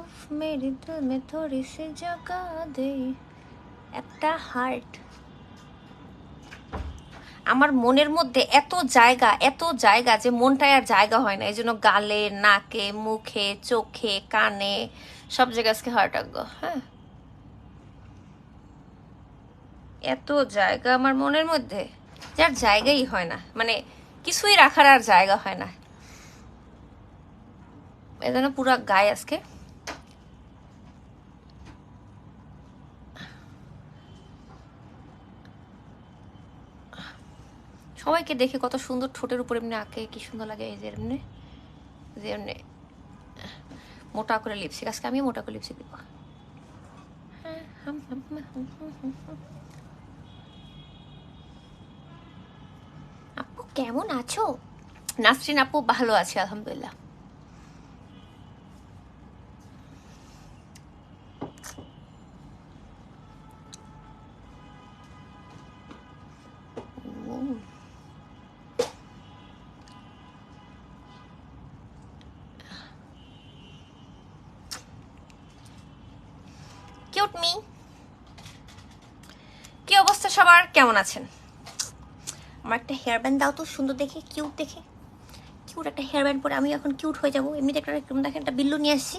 উফ মেরে থোড়ি দে। একটা হার্ট আমার মনের মধ্যে এত জায়গা এত জায়গা যে মনটায় আর জায়গা হয় না। এই জন্য গালে, নাকে, মুখে, চোখে, কানে, সব জায়গায় আজকে হার্ট আঁকবো হ্যাঁ। এত জায়গা আমার মনের মধ্যে, যার জায়গাই হয় না। মানে কিছুই রাখার আর জায়গা হয় না। এজন্য পুরা গায়ে আজকে সবাইকে দেখে কত সুন্দর ঠোঁটের উপর এমনি আঁকে, কি সুন্দর লাগে এই যে এমনি যে এমনি, মোটা করে লিপস্টিক আজকে আমি মোটা করে লিপস্টিক দিব। আপু, কেমন আছো? নাসরিন আপু, ভালো আছে, আলহামদুলিল্লাহ। কেমন আছেন? আমার একটা হেয়ার ব্যান্ড দাও তো, সুন্দর দেখে কিউট দেখে। কিউট একটা হেয়ার ব্যান্ড পরে আমি এখন কিউট হয়ে যাব। এমনিতে একটা দেখেন একটা বিল্লু নিয়ে আসছি।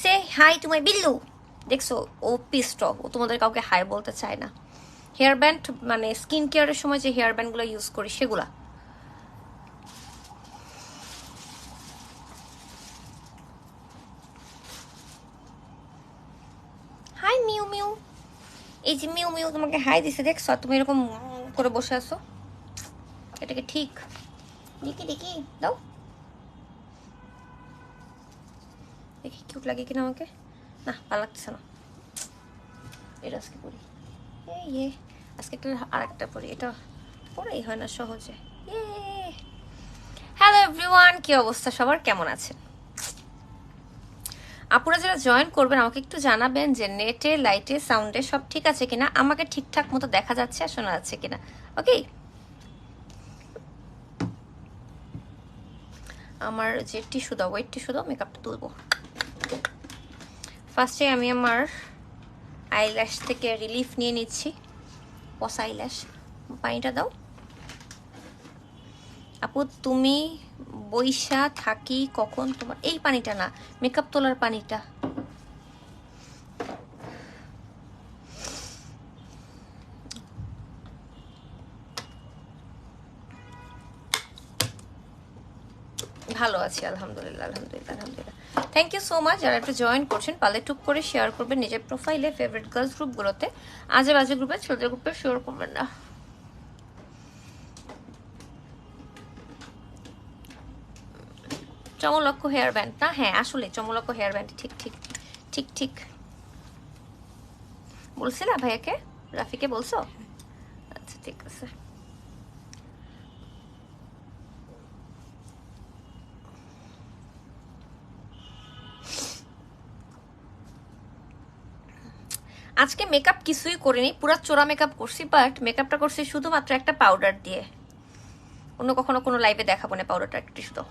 সে হাই টু বিল্লু। দেখছ, ও পিস্ট ও তোমাদের কাউকে হাই বলতে চায় না। হেয়ার ব্যান্ড মানে স্কিন কেয়ারের সময় যে হেয়ার ব্যান্ডগুলো ইউজ করি, সেগুলা। হাই মিউ মিউ এই যে মিউ মিউ তোমাকে হাই দিছে দেখছ তুমি এরকম করে বসে আছো। এটাকে ঠিক। দেখি দেখি, দাও। দেখি কিউট লাগে কিনা আমাকে? না, ভালো লাগছে না। এটা আজকে পরি। এই ইয়ে আজকে একটা আর একটা পরি। এটা পরেই হয় না, সহজে। হ্যালো এভরিওয়ান কি অবস্থা সবার? কেমন আছেন? আপুরা যারা জয়েন করবেন, আমাকে একটু জানাবেন যে নেটে লাইটে সাউন্ডে সব ঠিক আছে কিনা? আমাকে ঠিকঠাক মতো দেখা যাচ্ছে আর শোনা যাচ্ছে কিনা? ওকে আমার যে টিস্যু দাও ওয়েট টিস্যু দাও মেকআপটা তুলবো ফার্স্টে আমি আমার আইল্যাশ থেকে রিলিফ নিয়ে নিচ্ছি। পসা আইল্যাশ পানিটা দাও। আপু, তুমি বৈশা থাকি কখন তোমার? এই পানিটা না মেকআপ তোলার পানিটা। ভালো আছি, আলহামদুলিল্লাহ আলহামদুলিল্লাহ আলহামদুলিল্লাহ। থ্যাংক ইউ সো মাচ যারা একটু জয়েন করছেন পালে টুক করে শেয়ার করবেন নিজের প্রোফাইলে ফেভারিট গার্লস গ্রুপগুলোতে আজে বাজে গ্রুপে ছোটদের গ্রুপে শেয়ার করবেন না। চমলক্ষ হেয়ার ব্যান্ড না হ্যাঁ আসলে চমলক্ষ হেয়ার ব্যান্ড ঠিক ঠিক ঠিক ঠিক। বলছিলা ভাইয়াকে? রাফিকে বলছো? আচ্ছা ঠিক আছে। আজকে মেকআপ কিছুই করিনি, পুরা চোরা মেকআপ করছি বাট মেকআপটা করছি শুধুমাত্র একটা পাউডার দিয়ে। অন্য কখনো কোনো লাইভে দেখাবো না পাউডারটা একটু শুধু।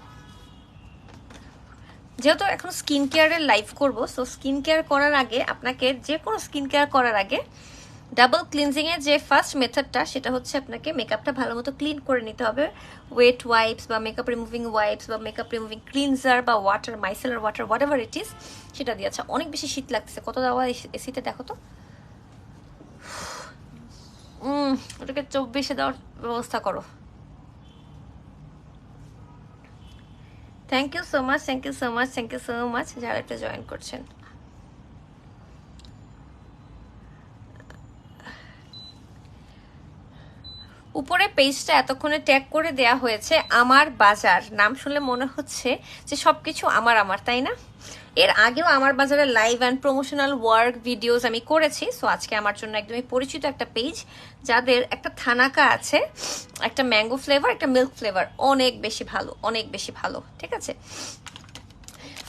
যেহেতু এখন স্কিন কেয়ারের লাইভ করব সো স্কিন কেয়ার করার আগে আপনাকে যে কোনো স্কিন কেয়ার করার আগে ডাবল ক্লিনজিং এর যে ফার্স্ট মেথডটা সেটা হচ্ছে আপনাকে মেকআপটা ভালো মতো ক্লিন করে নিতে হবে। ওয়েট ওয়াইপস বা মেকআপ রিমুভিং ওয়াইপস বা মেকআপ রিমুভিং ক্লিনজার বা water micellar water whatever it is সেটা দিয়ে। আচ্ছা অনেক বেশি শীত লাগতেছে। কত দেওয়া এসিতে দেখো তো। ওটাকে চব্বিশে দেওয়ার ব্যবস্থা করো। Thank you so much thank you so much thank you so much যারা একটা জয়েন করছেন। উপরে পেজটা এতক্ষণে ট্যাগ করে দেয়া হয়েছে, আমার বাজার। নাম শুনলে মনে হচ্ছে যে সবকিছু আমার আমার, তাই না? এর আগেও আমার বাজারে live and promotional work videos আমি করেছি সো আজকে আমার জন্য একদমই পরিচিত একটা পেজ যাদের একটা থানাকা আছে, একটা ম্যাঙ্গো ফ্লেভার একটা মিল্ক ফ্লেভার অনেক বেশি ভালো, অনেক বেশি ভালো, ঠিক আছে?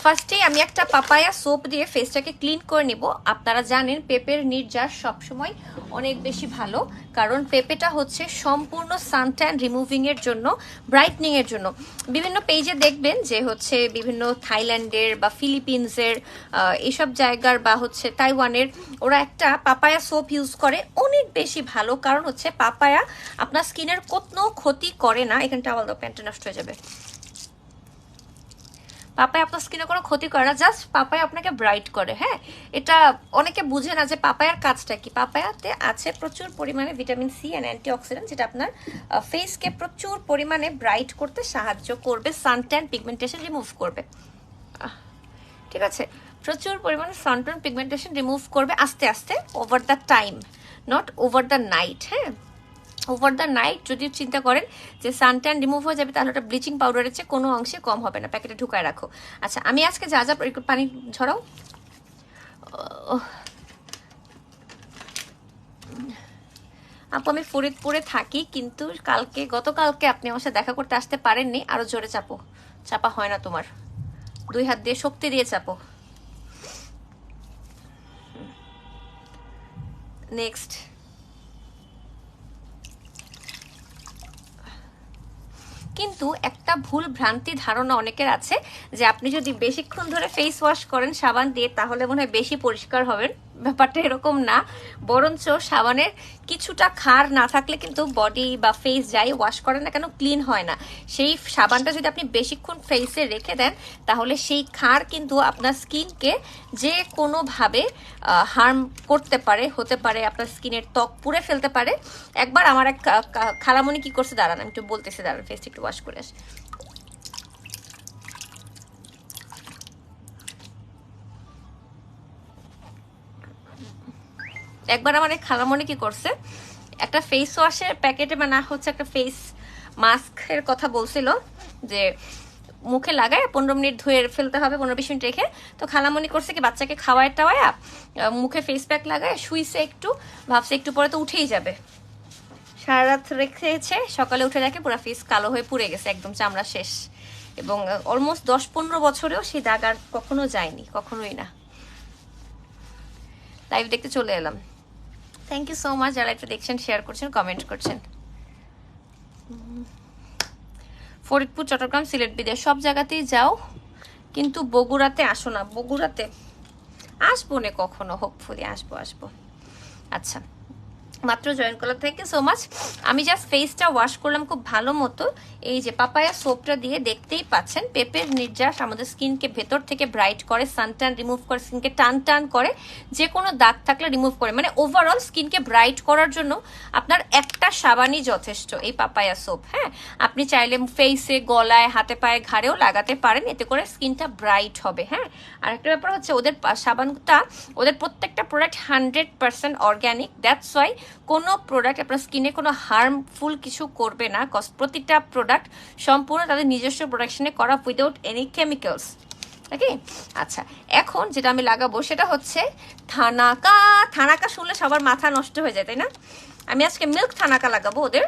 ফার্স্টে আমি একটা পাপায়া সোপ দিয়ে ফেসটাকে ক্লিন করে নিব। আপনারা জানেন পেঁপের নির্যাস সবসময় অনেক বেশি ভালো কারণ পেঁপেটা হচ্ছে সম্পূর্ণ সানট্যান রিমুভিং এর জন্য ব্রাইটনিংয়ের জন্য। বিভিন্ন পেজে দেখবেন যে হচ্ছে বিভিন্ন থাইল্যান্ডের বা ফিলিপিন্সের আহ, এইসব জায়গার বা হচ্ছে তাইওয়ানের ওরা একটা পাপায়া সোপ ইউজ করে অনেক বেশি ভালো কারণ হচ্ছে পাপায়া আপনার স্কিনের কোনো ক্ষতি করে না এখানটা দাও প্যান্টটা নষ্ট হয়ে যাবে। পাপায় আপনার স্কিনে কোনো ক্ষতি করে না জাস্ট পাপায় আপনাকে ব্রাইট করে হ্যাঁ? এটা অনেকে বুঝে না যে পাপায়ার কাজটা কি। পাপায়াতে আছে প্রচুর পরিমাণে ভিটামিন সি অ্যান্ড অ্যান্টিঅক্সিডেন্ট যেটা আপনার ফেসকে প্রচুর পরিমাণে ব্রাইট করতে সাহায্য করবে সানট্যান পিগমেন্টেশন রিমুভ করবে। ঠিক আছে? প্রচুর পরিমাণে সানট্যান পিগমেন্টেশন রিমুভ করবে আস্তে আস্তে over the time not over the night হ্যাঁ? ওভার দ্য নাইট যদি চিন্তা করেন যে সানট্যান রিমুভ হয়ে যাবে, তাহলে ওটা ব্লিচিং পাউডারের চেয়ে কোনো অংশে কম হবে না। প্যাকেটে ঢুকায় রাখো। আচ্ছা আমি আজকে যা যা পানি ঝরাও। আপু, আমি ফরিদপুরে থাকি, কিন্তু কালকে, গতকালকে আপনি আমার সাথে দেখা করতে আসতে পারেননি। আরও জোরে চাপো। চাপা হয় না তোমার। দুই হাত দিয়ে শক্তি দিয়ে চাপো নেক্সট কিন্তু একটা ভুল ভ্রান্তি ধারণা অনেকের আছে যে আপনি যদি বেশিক্ষণ ধরে ফেস ওয়াশ করেন সাবান দিয়ে, তাহলে মনে হয় বেশি পরিষ্কার হবেন। ব্যাপারটা এরকম না। বরঞ্চ সাবানের কিছুটা খার না থাকলে কিন্তু বডি বা ফেস যাই ওয়াশ করেন না কেন ক্লিন হয় না। সেই সাবানটা যদি আপনি বেশিক্ষণ ফেসে রেখে দেন, তাহলে সেই খার কিন্তু আপনার স্কিনকে যে কোনোভাবে হার্ম করতে পারে, হতে পারে, আপনার স্কিনের ত্বক পুড়ে ফেলতে পারে। একবার আমার এক খালামণি কি করছে, দাঁড়ান, আমি একটু বলতেছি, দাঁড়ান ফেসটা একটু ওয়াশ করে আসি। একবার আমার এক খালামণি কি করছে? একটা ফেস ওয়াশের প্যাকেটে বা না হচ্ছে একটা ফেস মাস্কের কথা বলছিল যে মুখে লাগায় পনেরো মিনিট ধুয়ে ফেলতে হবে, পনেরো বিশ মিনিট রেখে। তো খালামণি করছে কি বাচ্চাকে খাওয়ায় টাওয়ায়া মুখে ফেস প্যাক লাগায়, শুইছে একটু, ভাবছে একটু পরে তো উঠেই যাবে। সারা রাত রেখেছে, সকালে উঠে দেখে পুরো ফেস কালো হয়ে পুড়ে গেছে, একদম চামড়া শেষ। এবং অলমোস্ট দশ পনেরো বছরেও সেই দাগ আর কখনো যায়নি, কখনোই না। লাইভ দেখতে চলে এলাম। থ্যাংক ইউ সো মাচ যারা একটু দেখছেন শেয়ার করছেন কমেন্ট করছেন। ফরিদপুর, চট্টগ্রাম, সিলেট বিদ্যা সব জায়গাতেই যাও, কিন্তু বগুড়াতে আসো না। বগুড়াতে আসব না কখনো হোপফুলি আসব আসব। আচ্ছা। মাত্র জয়েন করলাম। থ্যাংক ইউ সো মাচ আমি জাস্ট ফেসটা ওয়াশ করলাম খুব ভালো মতো। এই যে পাপায়া সোপটা দিয়ে দেখতেই পাচ্ছেন, পেঁপের নির্যাস আমাদের স্কিনকে ভেতর থেকে ব্রাইট করে সানটান রিমুভ করে স্কিনকে টান টান করে যে কোনো দাগ থাকলে রিমুভ করে। মানে ওভারঅল স্কিনকে ব্রাইট করার জন্য আপনার একটা সাবানই যথেষ্ট এই পাপায়া সোপ হ্যাঁ? আপনি চাইলে ফেসে গলায়, হাতে পায়ে, ঘাড়েও লাগাতে পারেন, এতে করে স্কিনটা ব্রাইট হবে হ্যাঁ? আর একটা ব্যাপার হচ্ছে ওদের সাবানটা, ওদের প্রত্যেকটা product hundred percent organic that's why কোনো প্রোডাক্ট আপনার স্কিনে কোনো হার্মফুল কিছু করবে না কজ প্রতিটা প্রোডাক্ট সম্পূর্ণ তাদের নিজস্ব প্রোডাকশনে করা উইদাউট এনি কেমিক্যালস ওকে আচ্ছা এখন যেটা আমি লাগাবো সেটা হচ্ছে থানাকা। থানাকা শুনলে সবার মাথা নষ্ট হয়ে যায়, তাই না? আমি আজকে মিল্ক থানাকা লাগাবো ওদের।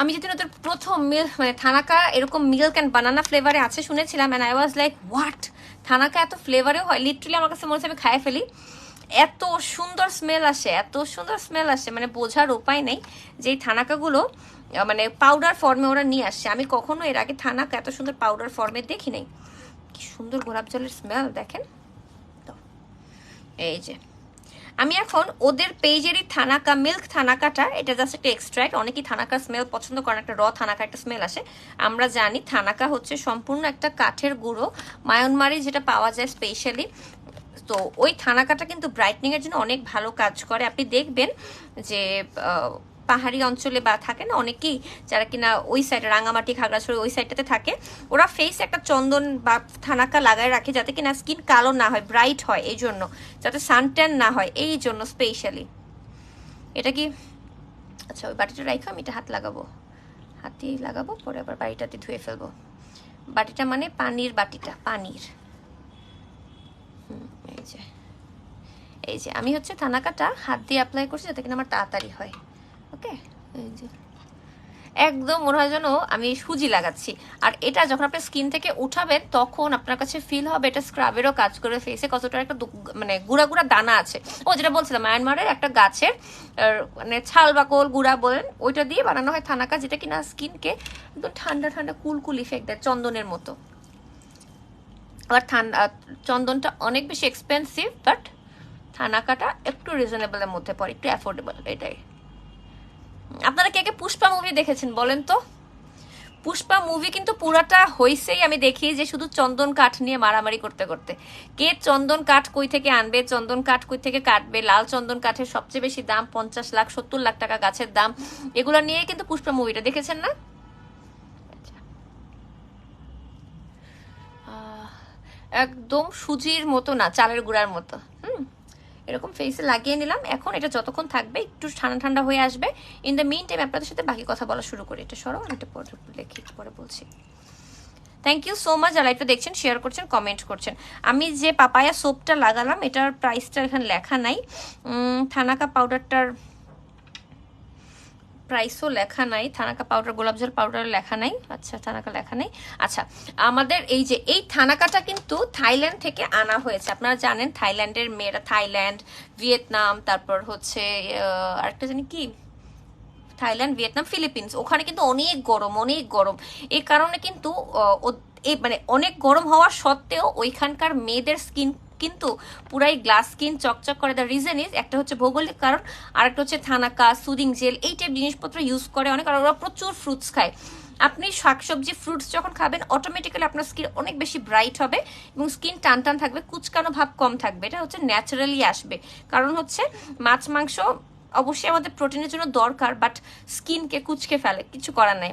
আমি যেদিন ওদের প্রথম মিল মানে থানাকা এরকম মিল্ক অ্যান্ড বানানা ফ্লেভারে আছে শুনেছিলাম and I was like what thanaka এত ফ্লেভারেও হয়? লিটারালি আমার কাছে মনে হচ্ছে আমি খাই ফেলি। এত সুন্দর স্মেল আসে, এত সুন্দর স্মেল আসে মানে বোঝার উপায় নেই যে থানাকাগুলো মানে পাউডার ফর্মে ওরা নিয়ে আসছে। আমি কখনো এর আগে থানাকা এত সুন্দর পাউডার ফর্মে দেখি নাই। কি সুন্দর গোলাপ জলের স্মেল দেখেন? তো, এই যে। আমি এখন ওদের পেজেরই থানাকা মিল্ক থানাকাটা, এটা জাস্ট একটা এক্সট্রাক্ট অনেকেই থানাকার স্মেল পছন্দ করেন, একটা র থানাকা একটা স্মেল আসে। আমরা জানি থানাকা হচ্ছে সম্পূর্ণ একটা কাঠের গুঁড়ো। মায়ানমারি যেটা পাওয়া যায় স্পেশালি তো ওই থানাকাটা কিন্তু ব্রাইটনিং এর জন্য অনেক ভালো কাজ করে। আপনি দেখবেন যে পাহাড়ি অঞ্চলে বা থাকে না, অনেকেই যারা কিনা ওই সাইডে রাঙামাটি, খাগড়াছড়ি ওই সাইডটাতে থাকে, ওরা ফেস একটা চন্দন বা থানাকা লাগায় রাখে যাতে কিনা স্কিন কালো না হয় ব্রাইট হয় এই জন্য যাতে সানট্যান না হয় এই জন্য স্পেশালি এটা কি? আচ্ছা ওই বাটিটা রাখো আমি এটা হাত লাগাবো। হাতেই লাগাবো, পরে আবার বাড়িটাতে ধুয়ে ফেলব। বাটিটা মানে পানির বাটিটা, পানির। এই যে এই যে, আমি হচ্ছে থানাকাটা হাত দিয়ে অ্যাপ্লাই করছি যাতে কিনা আমার তাড়াতাড়ি হয়, ওকে? এই যে, একদম মনে হয় যেন আমি সুজি লাগাচ্ছি। আর এটা যখন আপনি স্কিন থেকে উঠাবেন, তখন আপনার কাছে ফিল হবে এটা স্ক্রাবেরও কাজ করে ফেসে কতটা একটা মানে গুঁড়া গুঁড়া দানা আছে। ও, যেটা বলছিলাম মায়ানমারের একটা গাছের মানে ছাল বাকল গুঁড়া বলেন, ওইটা দিয়ে বানানো হয় থানাকা, যেটা কিনা স্কিনকে একদম ঠান্ডা ঠান্ডা কুলকুল ইফেক্ট দেয়, চন্দনের মতো। আবার ঠান্ডা চন্দনটা অনেক বেশি এক্সপেন্সিভ বাট থানাকাটা একটু রিজনেবলের মধ্যে পড়ে, একটু অ্যাফোর্ডেবল এটাই। আপনারা কে কে পুষ্পা মুভি দেখেছেন বলেন তো? পুষ্পা মুভি কিন্তু পুরাটা হইছেই, আমি দেখি যে শুধু চন্দন কাঠ নিয়ে মারামারি করতে করতে। কে চন্দন কাঠ কই থেকে আনবে, চন্দন কাঠ কই থেকে কাটবে, লাল চন্দন কাঠের সবচেয়ে বেশি দাম পঞ্চাশ লাখ, সত্তর লাখ টাকা গাছের দাম, এগুলো নিয়ে কিন্তু পুষ্পা মুভিটা দেখেছেন না? একদম সুজির মতো না, চালের গুঁড়ার মতো। হুম? এরকম ফেসে লাগিয়ে নিলাম। এখন এটা যতক্ষণ থাকবে, একটু ঠান্ডা ঠান্ডা হয়ে আসবে। ইন দ্য মিন টাইম আপনাদের সাথে বাকি কথা বলা শুরু করি। এটা সরো আমি এটা পরে একটু পরে বলছি। থ্যাংক ইউ সো মাচ যারা এটা দেখছেন শেয়ার করছেন কমেন্ট করছেন। আমি যে পাপায়া সোপটা লাগালাম, এটার প্রাইসটা এখানে লেখা নাই। থানাকা পাউডারটার প্রাইসও লেখা নাই। থানাকা পাউডার গোলাপ জল পাউডার লেখা নাই। আচ্ছা থানাকা লেখা নাই। আচ্ছা আমাদের এই যে, এই থানাকাটা কিন্তু থাইল্যান্ড থেকে আনা হয়েছে। আপনারা জানেন, থাইল্যান্ডের মেয়েরা থাইল্যান্ড, ভিয়েতনাম, তারপর হচ্ছে আরেকটা জানি কি? Thailand, Vietnam, Philippines. ওখানে কিন্তু অনেক গরম অনেক গরম। এই কারণে কিন্তু এই মানে অনেক গরম হওয়া সত্ত্বেও ওইখানকার মেয়েদের স্কিন কিন্তু পুরাই গ্লাস স্কিন চকচক করে। দ্য রিজন ইজ একটা হচ্ছে ভৌগোলিক কারণ আর একটা হচ্ছে থানাকা, সুদিং জেল, এই টাইপ জিনিসপত্র ইউজ করে অনেক, আর ওরা প্রচুর ফ্রুটস খায়। আপনি শাকসবজি ফ্রুটস যখন খাবেন অটোমেটিক্যালি আপনার স্কিন অনেক বেশি ব্রাইট হবে এবং স্কিন টান টান থাকবে, কুচকানো ভাব কম থাকবে। এটা হচ্ছে ন্যাচারালি আসবে। কারণ হচ্ছে মাছ, মাংস অবশ্যই আমাদের প্রোটিনের জন্য দরকার বাট স্কিনকে কুচকে ফেলে, কিছু করার নাই।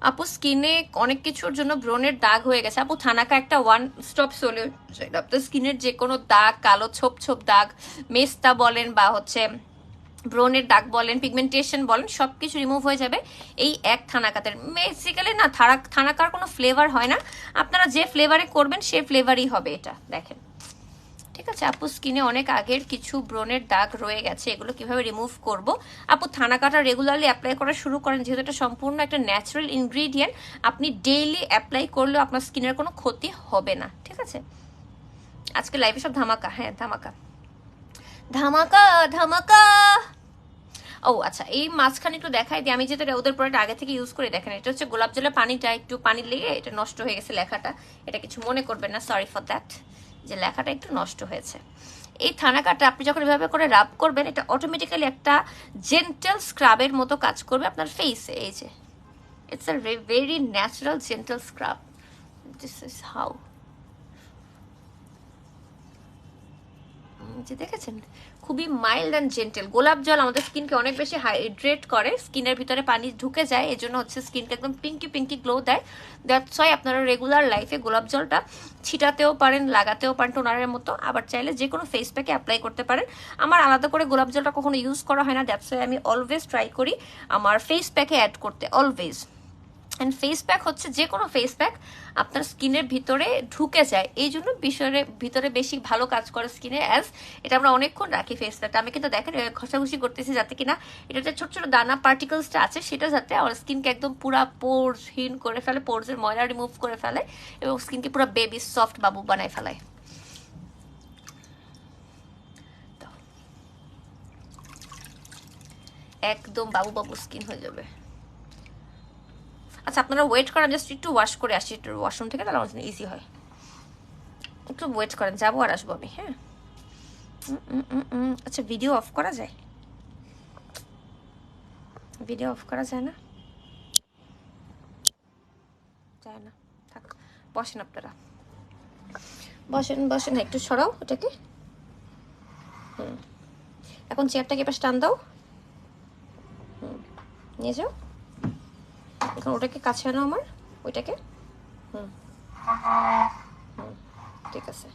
আপু স্কিনে অনেক কিছুর জন্য ব্রণের দাগ হয়ে গেছে। আপু, থানাকা একটা ওয়ান স্টপ সলিউশন আপনার স্কিনের যে কোনো দাগ, কালো ছোপ ছোপ দাগ, মেস্তা বলেন বা হচ্ছে ব্রণের দাগ বলেন পিগমেন্টেশন বলেন সব কিছু রিমুভ হয়ে যাবে এই এক থানাকাতের। বেসিক্যালি না, থানা থানাকার কোনো ফ্লেভার হয় না। আপনারা যে ফ্লেভারে করবেন, সে ফ্লেভারই হবে এটা। দেখেন। ঠিক আছে, আপু স্কিনে অনেক আগের কিছু ব্রণের দাগ রয়ে গেছে, এগুলো কীভাবে রিমুভ করব? আপু থানা কাটা রেগুলারলি অ্যাপ্লাই করা শুরু করেন, যেহেতু এটা সম্পূর্ণ একটা ন্যাচারাল ইনগ্রিডিয়েন্ট আপনি ডেইলি অ্যাপ্লাই করলেও আপনার স্কিনের কোনো ক্ষতি হবে না, ঠিক আছে? আজকে লাইভে সব ধামাকা হ্যাঁ ধামাকা। ধামাকা ধামাকা! ও আচ্ছা এই মাঝখানে একটু দেখাই দিই, আমি যেটা ওদের প্রোডাক্ট আগে থেকে ইউজ করে দেখেন, এটা হচ্ছে গোলাপ জলের পানিটা, একটু পানি লেগে এটা নষ্ট হয়ে গেছে লেখাটা, এটা কিছু মনে করবেন না সরি ফর দ্যাট যে লেখাটা একটু নষ্ট হয়েছে। এই থানাকাটা আপনি যখন এভাবে করে রাব করবেন, এটা অটোমেটিক্যালি একটা জেন্টাল স্ক্রাবের মতো কাজ করবে আপনার ফেসে এই যে it's a very natural gentle scrub this is how যে দেখেছেন? খুবই মাইল্ড অ্যান্ড জেন্টেল গোলাপ জল আমাদের স্কিনকে অনেক বেশি হাইড্রেট করে স্কিনের ভিতরে পানি ঢুকে যায় এই জন্য হচ্ছে স্কিনকে একদম পিঙ্কি পিঙ্কি গ্লো দেয়। দ্যাটস ওয়াই আপনারা রেগুলার লাইফে গোলাপ জলটা ছিটাতেও পারেন, লাগাতেও পারেন টোনারের মতো। আবার চাইলে যে কোনো ফেস প্যাকে অ্যাপ্লাই করতে পারেন। আমার আলাদা করে গোলাপ জলটা কখনো ইউজ করা হয় না। দ্যাটস ওয়াই আমি অলওয়েজ ট্রাই করি আমার ফেস প্যাকে অ্যাড করতে অলওয়েজ অ্যান্ড ফেস প্যাক হচ্ছে যে কোনো ফেস প্যাক আপনার স্কিনের ভিতরে ঢুকে যায়। এই জন্য বিষয়ের, ভিতরে বেশি ভালো কাজ করে স্কিনে অ্যাজ এটা আমরা অনেকক্ষণ রাখি ফেস প্যাকটা আমি কিন্তু দেখেন ঘষাঘষি করতেছি যাতে কিনা এটা যে ছোট ছোট দানা পার্টিকেলসটা আছে, সেটা যাতে আমার স্কিনকে একদম পুরা পোর্সহীন করে ফেলে পোর্সের ময়লা রিমুভ করে ফেলে এবং স্কিনকে পুরো বেবি সফট বাবু বানায় ফেলায় একদম বাবু বাবু স্কিন হয়ে যাবে। আচ্ছা আপনারা ওয়েট করেন জাস্ট একটু ওয়াশ করে আসি, একটু ওয়াশরুম থেকে, তাহলে আমার ইজি হয়। একটু ওয়েট করেন, যাব আর আসব আমি হ্যাঁ। আচ্ছা ভিডিও অফ করা যায়? ভিডিও অফ করা যায় না? যায় না, থাক, বসেন আপনারা। বসেন বসেন, একটু সরাও ওটাকে। হুম। এখন চেয়ারটাকে এবার টান দাও। হুম। নিয়ে যাও। এখন ওটাকে কাছে আনো আমার ওইটাকে। হুম। হুম ঠিক আছে।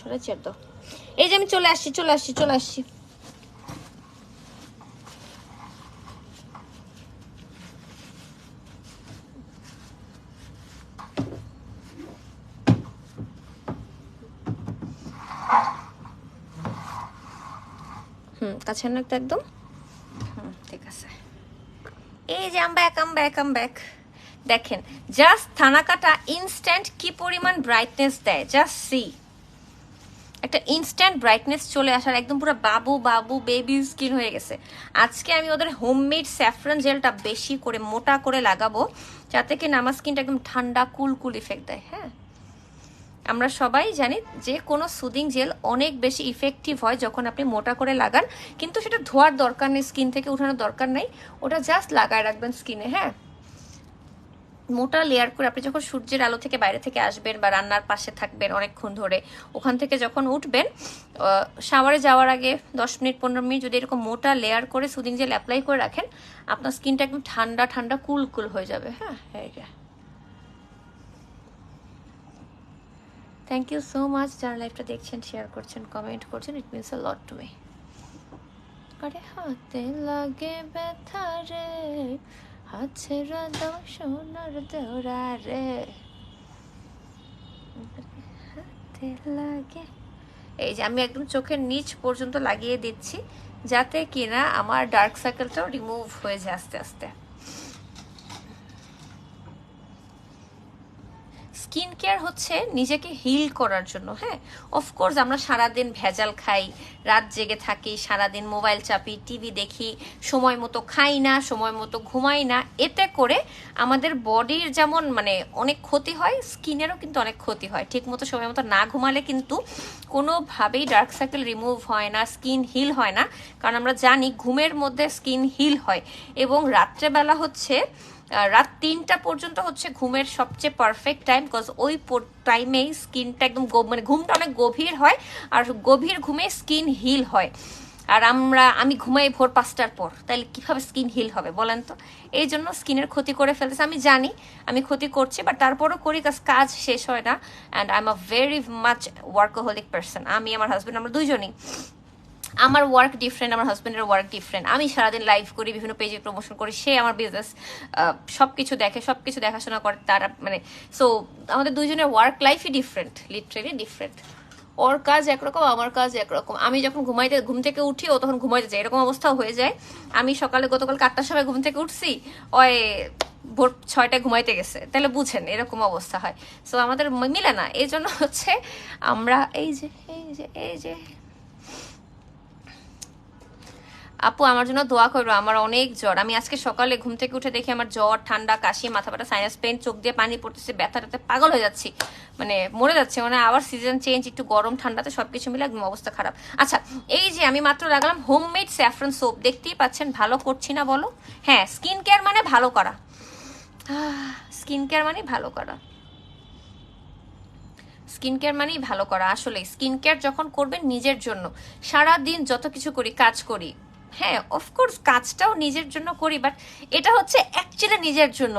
সরে চেয়ার দাও। এই যে আমি চলে আসছি চলে আসছি চলে আসছি। একটা একদম। ঠিক আছে। এই যে দেখেন জাস্ট থানাকাটা ইনস্ট্যান্ট কি পরিমাণ ব্রাইটনেস দেয়? জাস্ট সি একটা ইনস্ট্যান্ট ব্রাইটনেস চলে আসার একদম পুরো বাবু বাবু বেবি স্কিন হয়ে গেছে। আজকে আমি ওদের হোমমেড স্যাফরান জেলটা বেশি করে, মোটা করে লাগাবো, যাতে কি আমার স্কিনটা একদম ঠান্ডা কুল কুল ইফেক্ট দেয় হ্যাঁ? আমরা সবাই জানি যে কোনো সুদিং জেল অনেক বেশি ইফেক্টিভ হয় যখন আপনি মোটা করে লাগান, কিন্তু সেটা ধোয়ার দরকার নেই স্কিন থেকে উঠানোর দরকার নেই। ওটা জাস্ট লাগায় রাখবেন স্কিনে হ্যাঁ? মোটা লেয়ার করে আপনি যখন সূর্যের আলো থেকে বাইরে থেকে আসবেন বা রান্নার পাশে থাকবেন অনেকক্ষণ ধরে, ওখান থেকে যখন উঠবেন শাওয়ারে যাওয়ার আগে দশ মিনিট, পনেরো মিনিট যদি এরকম মোটা লেয়ার করে সুদিং জেল অ্যাপ্লাই করে রাখেন, আপনার স্কিনটা একদম ঠান্ডা ঠান্ডা, কুল কুল হয়ে যাবে। হ্যাঁ এইটা থ্যাংক ইউ সো মাচ যারা লাইভটা দেখছেন শেয়ার করছেন কমেন্ট করছেন it means a lot to me আরে হাতে লাগে ব্যথা রে। ছেড়া দাও সোনার দেওরা রে হাতে লাগে। এই যে আমি একদম চোখের নিচ পর্যন্ত লাগিয়ে দিচ্ছি, যাতে কিনা আমার ডার্ক সার্কেলটাও রিমুভ হয়ে যায় আস্তে আস্তে। স্কিন কেয়ার হচ্ছে নিজেকে হিল করার জন্য হ্যাঁ? অফকোর্স আমরা সারাদিন ভেজাল খাই, রাত জেগে থাকি, সারাদিন মোবাইল চাপি টিভি দেখি, সময় মতো খাই না, সময় মতো ঘুমাই না। এতে করে আমাদের বডির যেমন মানে অনেক ক্ষতি হয়, স্কিনেরও কিন্তু অনেক ক্ষতি হয়। ঠিক মতো সময় মতো না ঘুমালে কিন্তু কোনোভাবেই ডার্ক সার্কেল রিমুভ হয় না স্কিন হিল হয় না। কারণ আমরা জানি ঘুমের মধ্যে স্কিন হিল হয়। এবং রাত্রেবেলা হচ্ছে রাত তিনটা পর্যন্ত হচ্ছে ঘুমের সবচেয়ে পারফেক্ট টাইম বিকজ ওই টাইমেই স্কিনটা একদম মানে ঘুমটা অনেক গভীর হয়, আর গভীর ঘুমে স্কিন হিল হয়। আর আমরা আমি ঘুমাই ভোর পাঁচটার পর তাহলে কীভাবে স্কিন হিল হবে বলেন তো? এই জন্য স্কিনের ক্ষতি করে ফেলতেছে আমি জানি, আমি ক্ষতি করছি বাট তারপরও করি কাজ কাজ শেষ হয় না and I am a very much workaholic person আমি, আমার হাজব্যান্ড আমরা দুইজনই। আমার ওয়ার্ক ডিফারেন্ট আমার হাজব্যান্ডের ওয়ার্ক ডিফারেন্ট আমি সারাদিন লাইভ করি, বিভিন্ন পেজে প্রমোশন করি, সে আমার বিজনেস সব কিছু দেখে সব কিছু দেখাশোনা করে, তারা মানে সো আমাদের দুজনের ওয়ার্ক লাইফই ডিফারেন্ট লিটারেলি ডিফারেন্ট ওর কাজ একরকম, আমার কাজ একরকম। আমি যখন ঘুমাইতে, ঘুম থেকে উঠি, ও তখন ঘুমাইতে যায়, এরকম অবস্থাও হয়ে যায়। আমি সকালে গতকাল আটটার সময় ঘুম থেকে উঠছি, ওই ভোর ছয়টায় ঘুমাইতে গেছে। তাহলে বুঝেন, এরকম অবস্থা হয়। সো আমাদের মিলে না। এই জন্য হচ্ছে আমরা, এই যে এই যে এই যে আপু, আমার জন্য দোয়া করব আমার অনেক জ্বর। আমি আজকে সকালে ঘুম থেকে উঠে দেখি আমার জ্বর, ঠান্ডা, কাশি মাথা ব্যথা সাইনাস পেন চোখ দিয়ে পানি পড়তেছে, ব্যথা ট্যাথা, পাগল হয়ে যাচ্ছি। মানে মরে যাচ্ছে মানে আবার সিজন চেঞ্জ একটু গরম, ঠান্ডাতে সবকিছু মিলে একদম অবস্থা খারাপ। আচ্ছা এই যে আমি মাত্র লাগালাম হোমমেড স্যাফরন সোপ দেখতেই পাচ্ছেন ভালো করছি না বলো? হ্যাঁ স্কিন কেয়ার মানে ভালো করা। স্কিন কেয়ার মানে ভালো করা। স্কিন কেয়ার মানেই ভালো করা আসলে স্কিন কেয়ার যখন করবেন নিজের জন্য। সারা দিন যত কিছু করি, কাজ করি হ্যাঁ অফকোর্স কাজটাও নিজের জন্য করি বাট এটা হচ্ছে অ্যাকচুয়ালি নিজের জন্য।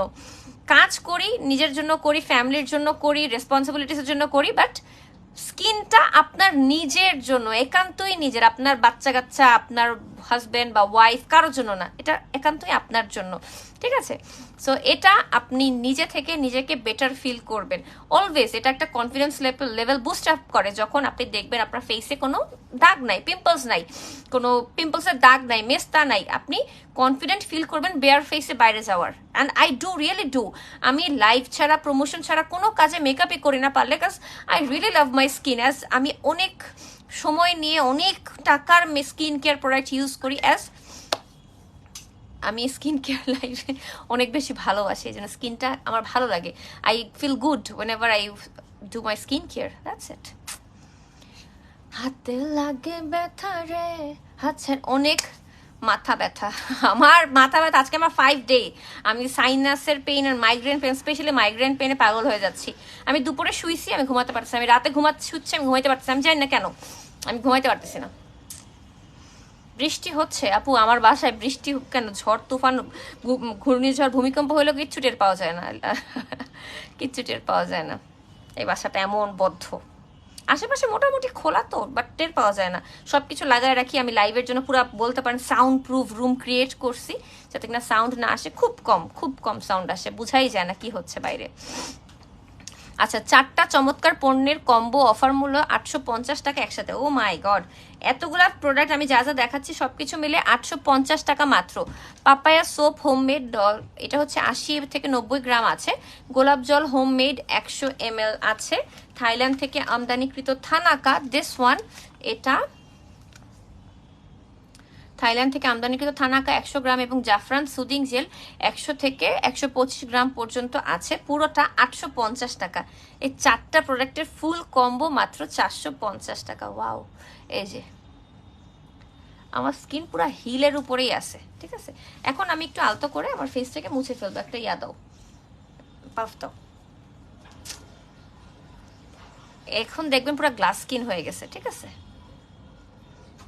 কাজ করি, নিজের জন্য করি ফ্যামিলির জন্য করি রেসপন্সিবিলিটিসের জন্য করি বাট স্কিনটা আপনার নিজের জন্য, একান্তই নিজের, আপনার বাচ্চা কাচ্চা আপনার হাজব্যান্ড বা ওয়াইফ কারোর জন্য না, এটা একান্তই আপনার জন্য, ঠিক আছে? সো এটা আপনি নিজে থেকে নিজেকে বেটার ফিল করবেন। অলওয়েজ এটা একটা কনফিডেন্স লেভেল বুস্ট আপ করে যখন আপনি দেখবেন আপনার ফেসে কোনো দাগ নাই পিম্পলস নাই, কোনো পিম্পলসের দাগ নাই, মেস্তা নাই, আপনি কনফিডেন্ট ফিল করবেন বেয়ার ফেসে বাইরে যাওয়ার। And I do really do আমি লাইভ ছাড়া প্রমোশন ছাড়া কোনো কাজে মেকআপই করি না পারলে কাজ I really love my skin as আমি অনেক সময় নিয়ে অনেক টাকার স্কিন কেয়ার প্রোডাক্ট ইউজ করি অ্যাজ আমি স্কিন কেয়ার লাইফে অনেক বেশি ভালোবাসি, এই জন্য স্কিনটা আমার ভালো লাগে। I feel good whenever I do my skin care that's it হাতে লাগে ব্যথা রে আচ্ছা অনেক মাথা ব্যথা। আমার মাথা ব্যথা, আজকে আমার ফাইভ ডে আমি সাইনাসের পেইন আর মাইগ্রেন পেন স্পেশালি মাইগ্রেন পেনে পাগল হয়ে যাচ্ছি। আমি দুপুরে শুইছি, আমি ঘুমাতে পারছি আমি রাতে ঘুমাতে শুচ্ছি, আমি ঘুমাইতে পারতেছি আমি জানি না কেন, আমি ঘুমাইতে পারতেছি না। বৃষ্টি হচ্ছে, আপু, আমার বাসায় বৃষ্টি কেন? ঝড়, তুফান ঘূর্ণিঝড়, ভূমিকম্প হলেও কিচ্ছু টের পাওয়া যায় না কিচ্ছু টের পাওয়া যায় না। এই বাসাটা এমন বদ্ধ। আশেপাশে মোটামুটি খোলা তো বাট টের পাওয়া যায় না। সব কিছু লাগায় রাখি, আমি লাইভের জন্য পুরো বলতে পারেন সাউন্ড প্রুফ রুম ক্রিয়েট করছি, যাতে কিনা সাউন্ড না আসে, খুব কম খুব কম সাউন্ড আসে, বুঝাই যায় না কি হচ্ছে বাইরে। আচ্ছা চারটা চমৎকার পণ্যের কম্বো অফার মূল্য আটশো পঞ্চাশ টাকা একসাথে। ও মাই গড এতগুলা প্রোডাক্ট আমি যা যা দেখাচ্ছি সব কিছু মিলে আটশো পঞ্চাশ টাকা মাত্র। পাপায়া সোপ হোমমেড ডল এটা হচ্ছে আশি থেকে নব্বই গ্রাম আছে। গোলাপ জল হোমমেড একশো এম আছে। থাইল্যান্ড থেকে আমদানিকৃত থানাকা দিস ওয়ান এটা থাইল্যান্ড থেকে আমদানিকৃত থানাকা একশো গ্রাম এবং জাফরান সুদিং জেল একশো থেকে একশো পঁচিশ গ্রাম পর্যন্ত আছে। পুরোটা আটশো পঞ্চাশ টাকা। এই চারটা প্রোডাক্টের ফুল কম্বো মাত্র চারশো পঞ্চাশ টাকা। ওয়াও। এই যে, আমার স্কিন পুরো হিলের উপরেই আছে, ঠিক আছে? এখন আমি একটু আলতো করে আমার ফেসটাকে মুছে ফেলব, একটা ইয়া দাও। পাফ দাও। এখন দেখবেন পুরো গ্লাস স্কিন হয়ে গেছে, ঠিক আছে?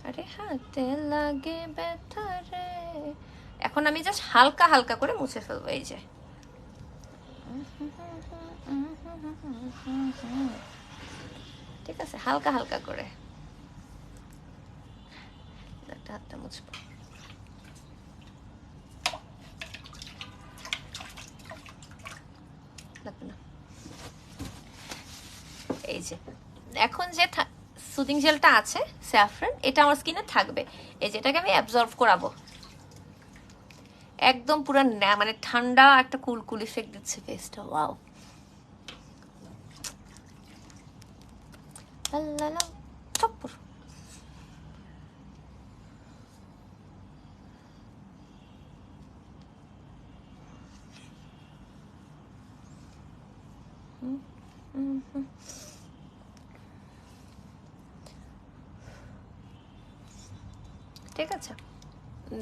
আরে হাতে লাগে ব্যথা রে। এখন আমি জাস্ট হালকা হালকা করে মুছে ফেলব, এই যে। ঠিক আছে, হালকা হালকা করে। একটা হাতটা মুছবো। এই যে, এখন যে সুদিং জেলটা আছে স্যাফরান এটা আমার স্কিনে থাকবে। এই যে এটাকে আমি অ্যাবজর্ভ করাবো। একদম পুরো মানে ঠান্ডা একটা কুলকুল ইফেক্ট দিচ্ছে ফেসটা ওয়াও চপ্পর হুম হুম হুম ঠিক আছে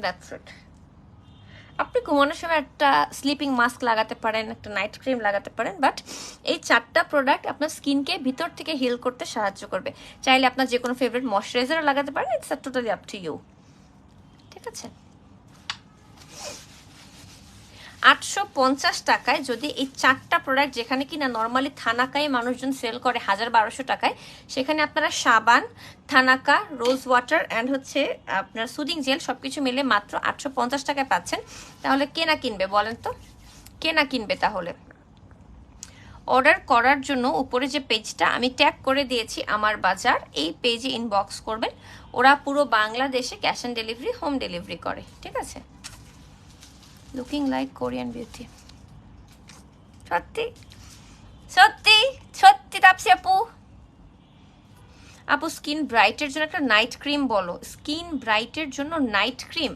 দ্যাটস ইট আপনি ঘুমানোর সময় একটা স্লিপিং মাস্ক লাগাতে পারেন, একটা নাইট ক্রিম লাগাতে পারেন বাট এই চারটা প্রোডাক্ট আপনার স্কিনকে ভিতর থেকে হিল করতে সাহায্য করবে। চাইলে আপনার যে কোনো ফেভারিট ময়শ্চারাইজারও লাগাতে পারেন it's totally up to you ঠিক আছে? আটশো পঞ্চাশ টাকায় যদি এই চারটা প্রোডাক্ট যেখানে কিনা নর্মালি থানাকায় মানুষজন সেল করে হাজার বারোশো টাকায়, সেখানে আপনারা সাবান, থানাকা রোজ ওয়াটার অ্যান্ড হচ্ছে আপনার সুদিং জেল সব কিছু মিলে মাত্র আটশো পঞ্চাশ টাকায় পাচ্ছেন। তাহলে কে না কিনবে বলেন তো? কে না কিনবে তাহলে। অর্ডার করার জন্য উপরে যে পেজটা আমি ট্যাগ করে দিয়েছি আমার বাজার, এই পেজে ইনবক্স করবেন। ওরা পুরো বাংলাদেশে cash on delivery home delivery করে, ঠিক আছে? লুকিং লাইক কোরিয়ান বিউটি সত্যি? সত্যি? সত্যি, তাপসি আপু। আপু স্কিন ব্রাইটের জন্য একটা নাইট ক্রিম বলো। স্কিন ব্রাইটের জন্য নাইট ক্রিম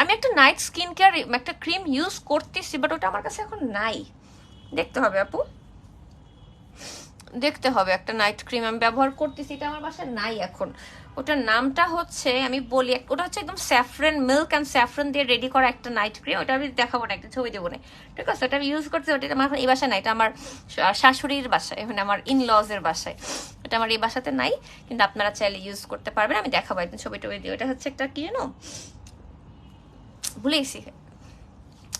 আমি একটা নাইট স্কিন কেয়ার একটা ক্রিম ইউজ করতেছি বাট ওটা আমার কাছে এখন নাই। দেখতে হবে, আপু। দেখতে হবে, একটা নাইট ক্রিম আমি ব্যবহার করতেছি, এটা আমার বাসায় নাই এখন। ওটার নামটা হচ্ছে, আমি বলি, ওটা হচ্ছে একদম স্যাফরেন মিল্ক অ্যান্ড স্যাফরেন দিয়ে রেডি করা একটা নাইট ক্রিম ওটা আমি দেখাবো না, একটা ছবি দেবো না। ঠিক আছে? ওটা আমি ইউজ করতে ওটা আমার এই বাসায় নাই, এটা আমার শাশুড়ির বাসায় মানে আমার ইন লজের বাসায়। ওটা আমার এই বাসাতে নাই, কিন্তু আপনারা চাইলে ইউজ করতে পারবেন। আমি দেখাবো, একদিন ছবি টবি দিয়ে। ওটা হচ্ছে একটা কি জানো ভুলে গেছি।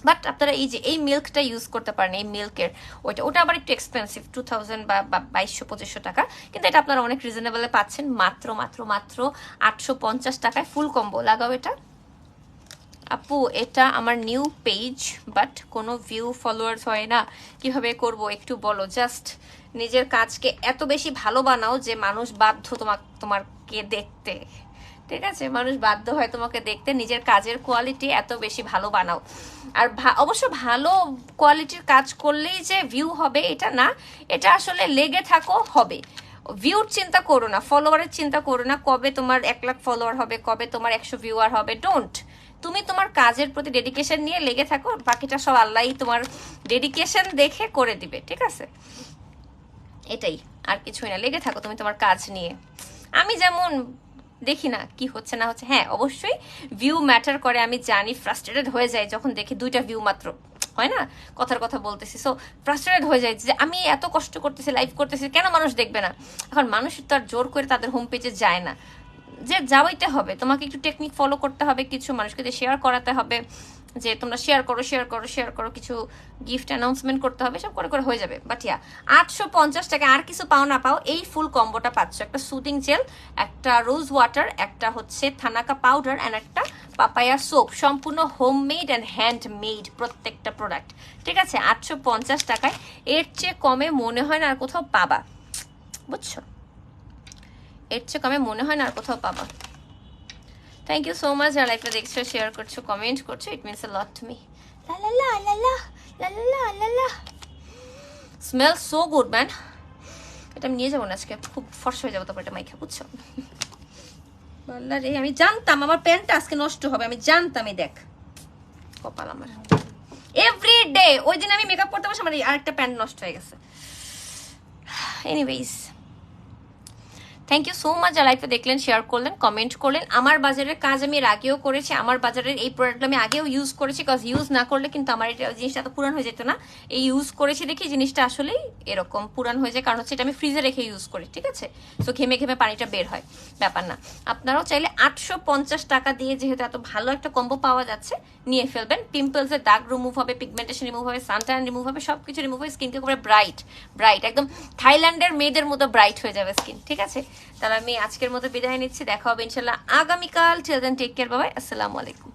বাট আপনারা এই যে, এই মিল্কটা ইউজ করতে পারেন, এই মিল্কের ওইটা, ওটা আবার একটু এক্সপেন্সিভ টু থাউজেন্ড বা বাইশশো, পঁচিশশো টাকা। কিন্তু এটা আপনারা অনেক রিজনেবলে পাচ্ছেন। মাত্র মাত্র মাত্র আটশো পঞ্চাশ টাকায় ফুল কম্বো লাগাও এটা। আপু, এটা আমার নিউ পেজ বাট কোনো ভিউ ফলোয়ার্স হয় না। কীভাবে করব একটু বলো। জাস্ট নিজের কাজকে এত বেশি ভালো বানাও যে মানুষ বাধ্য তোমার তোমাকে দেখতে। ঠিক আছে? মানুষ বাধ্য হয় তোমাকে দেখতে, নিজের কাজের কোয়ালিটি এত বেশি ভালো বানাও। আর অবশ্য ভালো কোয়ালিটির কাজ করলেই যে ভিউ হবে, এটা না। এটা আসলে লেগে থাকো, হবে। ভিউর চিন্তা করো না ফলোয়ারের চিন্তা করো না, কবে তোমার এক লাখ ফলোয়ার হবে, কবে তোমার একশো ভিউয়ার হবে ডোন্ট তুমি তোমার কাজের প্রতি ডেডিকেশন নিয়ে লেগে থাকো, বাকিটা সব আল্লাহই তোমার ডেডিকেশন দেখে করে দিবে, ঠিক আছে? এটাই, আর কিছুই না, লেগে থাকো তুমি তোমার কাজ নিয়ে। আমি যেমন দেখি না কি হচ্ছে, না হচ্ছে। হ্যাঁ অবশ্যই ভিউ ম্যাটার করে, আমি জানি ফ্রাস্ট্রেটেড হয়ে যায় যখন দেখি দুইটা ভিউ মাত্র। হয় না? কথার কথা বলতেছি। সো ফ্রাস্ট্রেটেড হয়ে যায় যে আমি এত কষ্ট করতেছি লাইভ করতেছি, কেন মানুষ দেখবে না? এখন মানুষ তো আর জোর করে তাদের হোম পেজে যায় না। যে যাওয়াইতে হবে, তোমাকে একটু টেকনিক ফলো করতে হবে, কিছু মানুষকে শেয়ার করাতে হবে। যে তোমরা শেয়ার করো শেয়ার করো শেয়ার করো, কিছু গিফট অ্যানাউন্সমেন্ট করতে হবে, সব করে করে হয়ে যাবে। বাট ইয়া আটশো পঞ্চাশ টাকা আর কিছু পাও না পাও, এই ফুল কম্বোটা পাচ্ছ। একটা সুদিং জেল একটা রোজ ওয়াটার একটা হচ্ছে থানাকা পাউডার অ্যান্ড একটা পাপায়া সোপ সম্পূর্ণ হোমমেড অ্যান্ড হ্যান্ডমেড প্রত্যেকটা প্রোডাক্ট ঠিক আছে? আটশো পঞ্চাশ টাকায়। এর চেয়ে কমে মনে হয় না আর কোথাও পাবা। বুঝছ? এর চেয়ে কমে মনে হয় না আর কোথাও পাবা। থ্যাংক ইউ সো মাচ যারা লাইফটা দেখছ শেয়ার করছ কমেন্ট করছ. It means a lot to me লা লা লা লা লা লা লা লা লা স্মেল সো গুড ম্যান এটা আমি নিয়ে যাব না আজকে। খুব ফর্স হয়ে যাব তারপর এটা মাইখা, বুঝছ? রে আমি জানতাম আমার প্যান্টটা আজকে নষ্ট হবে। আমি জানতামই, দেখ। কপাল আমার। এভরি ডে ওই দিন আমি মেকআপ করতে বসে আমার আরেকটা প্যান্ট নষ্ট হয়ে গেছে। Anyways thank you so much লাইফে দেখলেন শেয়ার করলেন কমেন্ট করলেন। আমার বাজারের কাজ আমি এর আগেও করেছি, আমার বাজারের এই প্রোডাক্টটা আমি আগেও ইউজ করেছি কজ ইউজ না করলে কিন্তু আমার এটা জিনিসটা এত পুরান হয়ে যেত না। এই ইউজ করেছি দেখি জিনিসটা আসলেই এরকম পুরান হয়ে যায়, কারণ হচ্ছে এটা আমি ফ্রিজে রেখে ইউজ করি, ঠিক আছে? সো ঘেমে ঘেমে পানিটা বের হয়, ব্যাপার না। আপনারাও চাইলে আটশো পঞ্চাশ টাকা দিয়ে যেহেতু এত ভালো একটা কম্বো পাওয়া যাচ্ছে, নিয়ে ফেলবেন। পিম্পলসের দাগ রিমুভ হবে পিগমেন্টেশন রিমুভ হবে সানটান রিমুভ হবে সব কিছু রিমুভ হবে স্কিনকে করে ব্রাইট ব্রাইট একদম থাইল্যান্ডের মেয়েদের মতো ব্রাইট হয়ে যাবে স্কিন ঠিক আছে? তাহলে আমি আজকের মতো বিদায় নিচ্ছি। দেখা হবে ইনশাল্লাহ আগামীকাল। চিলড্রেন টেক কেয়ার বাবাই আসসালামু আলাইকুম।